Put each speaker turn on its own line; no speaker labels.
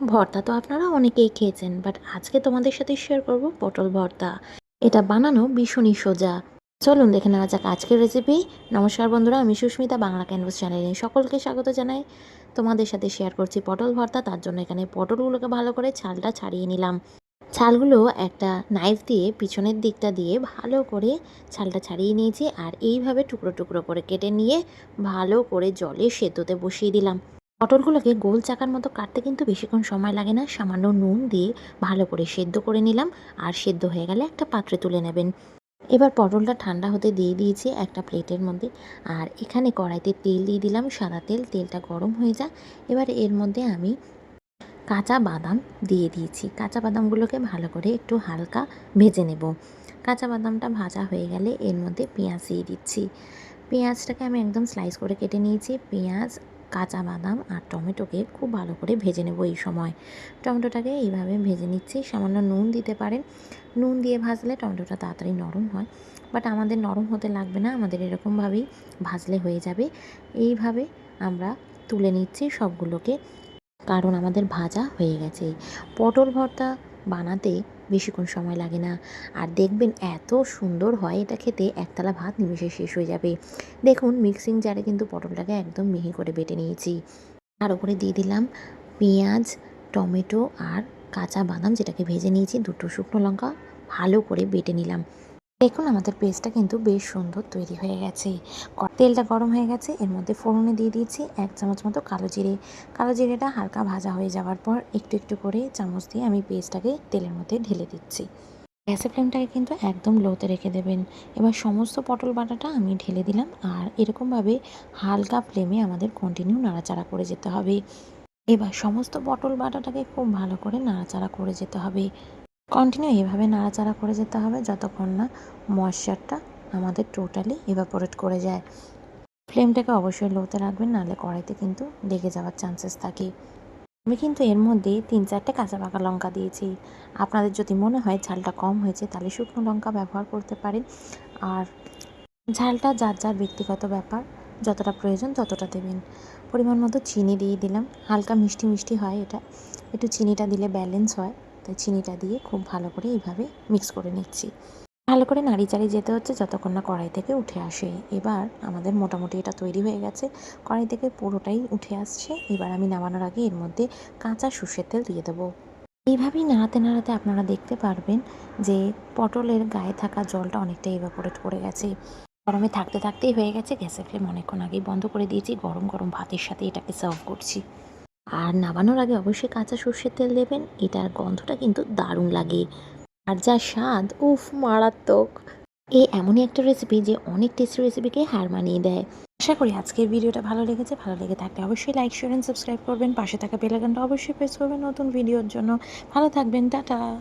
ভর্তা তো আপনারা অনেকেই খেয়েছেন বাট আজকে তোমাদের সাথে শেয়ার করব পটল ভর্তা। এটা বানানো ভীষণই সোজা। চলুন দেখে নেওয়া যাক আজকের রেসিপি নমস্কার বন্ধুরা, আমি সুস্মিতা, বাংলা ক্যানভাস চ্যানেলে সকলকে স্বাগত জানাই। তোমাদের সাথে শেয়ার করছি পটল ভর্তা, তার জন্য এখানে পটলগুলোকে ভালো করে ছালটা ছাড়িয়ে নিলাম। ছালগুলো একটা নাইফ দিয়ে পিছনের দিকটা দিয়ে ভালো করে ছালটা ছাড়িয়ে নিয়েছি, আর এইভাবে টুকরো টুকরো করে কেটে নিয়ে ভালো করে জলে সেদ্ধতে বসিয়ে দিলাম। পটলগুলোকে গোল চাকার মতো কাটতে কিন্তু বেশিক্ষণ সময় লাগে না। সামান্য নুন দিয়ে ভালো করে সেদ্ধ করে নিলাম আর সেদ্ধ হয়ে গেলে একটা পাত্রে তুলে নেবেন। এবার পটলটা ঠান্ডা হতে দিয়ে দিয়েছি একটা প্লেটের মধ্যে। আর এখানে কড়াইতে তেল দিয়ে দিলাম সাদা তেল, তেলটা গরম হয়ে যা এবার এর মধ্যে আমি কাঁচা বাদাম দিয়ে দিয়েছি। কাঁচা বাদামগুলোকে ভালো করে একটু হালকা ভেজে নেব। কাঁচা বাদামটা ভাজা হয়ে গেলে এর মধ্যে পেঁয়াজ দিয়ে দিচ্ছি। পেঁয়াজটাকে আমি একদম স্লাইস করে কেটে নিয়েছি। পেঁয়াজ কাঁচা বাদাম আর টমেটোকে খুব ভালো করে ভেজে নেব এই সময়। টমেটোটাকে এইভাবে ভেজে নিচ্ছি, সামান্য নুন দিতে পারেন। নুন দিয়ে ভাজলে টমেটোটা তাড়াতাড়ি নরম হয় বাট আমাদের নরম হতে লাগবে না, আমাদের এরকমভাবেই ভাজলে হয়ে যাবে। এইভাবে আমরা তুলে নিচ্ছি সবগুলোকে, কারণ আমাদের ভাজা হয়ে গেছে। পটল ভর্তা বানাতে বেশিক্ষণ সময় লাগে না। আর দেখবেন এত সুন্দর হয় এটা খেতে, একতলা ভাত নিমেষে শেষ হয়ে যাবে। দেখুন মিক্সিং জারে কিন্তু পটলটাকে একদম মিহি করে বেটে নিয়েছি। তার উপরে দিয়ে দিলাম পেঁয়াজ, টমেটো আর কাঁচা বাদাম যেটাকে ভেজে নিয়েছি, দুটো শুকনো লঙ্কা ভালো করে বেটে নিলাম। দেখুন, আমাদের পেস্টটা কিন্তু বেশ সুন্দর তৈরি হয়ে গেছে। তেলটা গরম হয়ে গেছে, এর মধ্যে ফোড়নে দিয়ে দিয়েছি এক চামচ মতো কালো জিরে। কালো জিরেটা হালকা ভাজা হয়ে যাওয়ার পর একটু একটু করে চামচ দিয়ে আমি পেস্টটাকে তেলের মধ্যে ঢেলে দিচ্ছি। গ্যাসের ফ্লেমটাকে কিন্তু একদম লোতে রেখে দেবেন। এবার সমস্ত পটল বাটাটা আমি ঢেলে দিলাম আর এরকমভাবে হালকা ফ্লেমে আমাদের কন্টিনিউ নাড়াচাড়া করে যেতে হবে। এবার সমস্ত পটল বাটাটাকে খুব ভালো করে নাড়াচাড়া করে যেতে হবে। কন্টিনিউ এভাবে নাড়াচাড়া করে যেতে হবে যতক্ষণ না ময়শ্চারটা আমাদের টোটালি এভাপোরেট করে যায়। ফ্লেমটাকে অবশ্যই লোতে রাখবেন, নাহলে কড়াইতে কিন্তু লেগে যাওয়ার চান্সেস থাকে। আমি কিন্তু এর মধ্যে তিন চারটে কাঁচা পাকা লঙ্কা দিয়েছি। আপনাদের যদি মনে হয় ঝালটা কম হয়েছে, তাহলে শুকনো লঙ্কা ব্যবহার করতে পারেন। আর ঝালটা যার যার ব্যক্তিগত ব্যাপার, যতটা প্রয়োজন ততটা দেবেন। পরিমাণ মতো চিনি দিয়ে দিলাম। হালকা মিষ্টি মিষ্টি হয় এটা। একটু চিনিটা দিলে ব্যালেন্স হয়। তাই চিনিটা দিয়ে খুব ভালো করে এইভাবে মিক্স করে নিচ্ছি। ভালো করে নাড়ি চাড়িয়ে যেতে হচ্ছে, যতক্ষণ না কড়াই থেকে উঠে আসে। এবার আমাদের মোটামুটি এটা তৈরি হয়ে গেছে। কড়াই থেকে পুরোটাই উঠে আসছে। এবার আমি নামানোর আগে এর মধ্যে কাঁচা সর্ষের তেল দিয়ে দেবো। এইভাবেই নাড়াতে নাড়াতে আপনারা দেখতে পারবেন যে পটলের গায়ে থাকা জলটা অনেকটা এভাপোরেট করে গেছে। গরমে থাকতে থাকতেই হয়ে গেছে। গ্যাসের ফ্লেম অনেকক্ষণ আগেই বন্ধ করে দিয়েছি। গরম গরম ভাতের সাথে এটাকে সার্ভ করছি। আর নামানোর আগে অবশ্যই কাঁচা সর্ষের তেল দেবেন। এটার গন্ধটা কিন্তু দারুণ লাগে। আর যা স্বাদ, উফ, মারাত্মক। এই এমনই একটা রেসিপি যে অনেক টেস্টি রেসিপিকে হার মানিয়ে দেয়। আশা করি আজকের ভিডিওটা ভালো লেগেছে। ভালো লেগে থাকলে অবশ্যই লাইক শেয়ার সাবস্ক্রাইব করবেন। পাশে থাকা বেলাগানটা অবশ্যই প্রেস করবেন নতুন ভিডিওর জন্য। ভালো থাকবেন, টাটা।